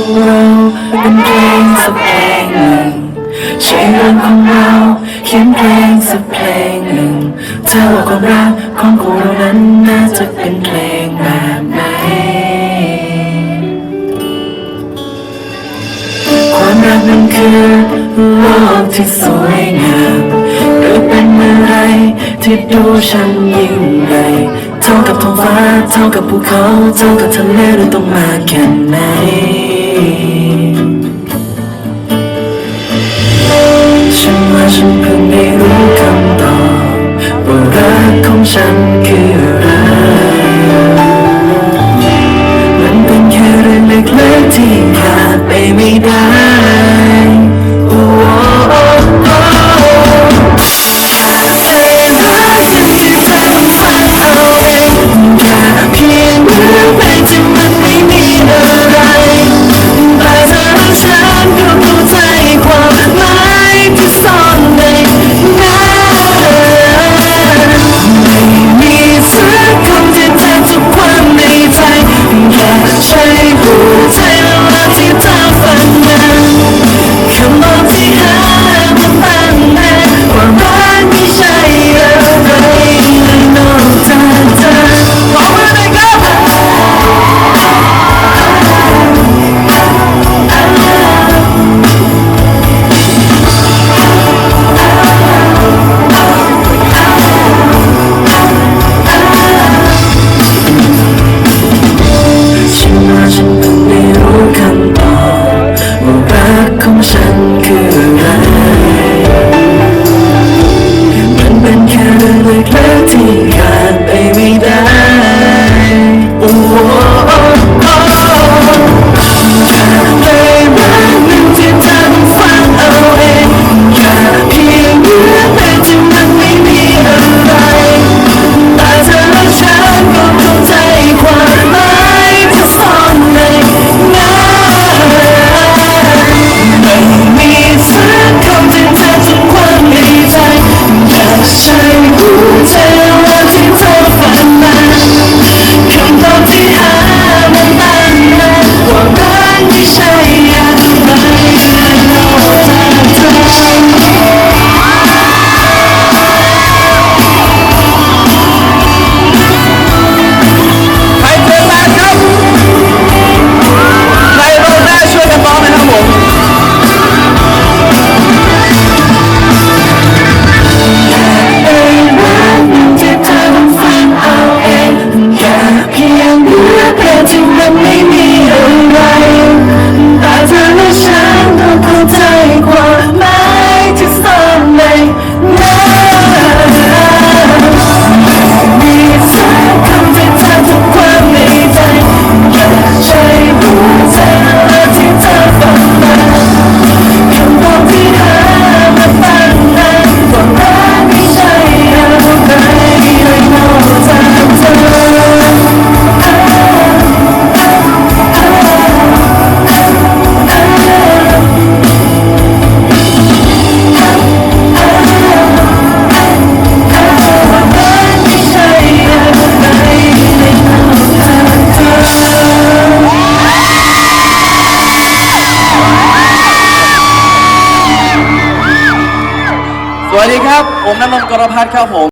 ของเราเป็นเพลงสักเพลงหนึ่งใช้เรื่องของเราเขียนเพลงสักเพลงหนึ่งเธอว่าความรักของกูเรานั้นน่าจะเป็นเพลงแบบไหนความรักนั้นคือโลกที่สวยงามหรือเป็นอะไรที่ดูฉันยิ่งใหญ่เท่ากับท้องฟ้าเท่ากับภูเขาเท่ากับทะเลหรืต้องมาแค่ไหน ฉันว่าฉันเพิ่งได้รู้คำตอบว่ารักของฉันคืออะไรมันเป็นแค่เรื่องเล็กๆที่ขาดไปไม่ได้ make สวัสดีครับ ผมนันนนกรพัฒน์ครับผม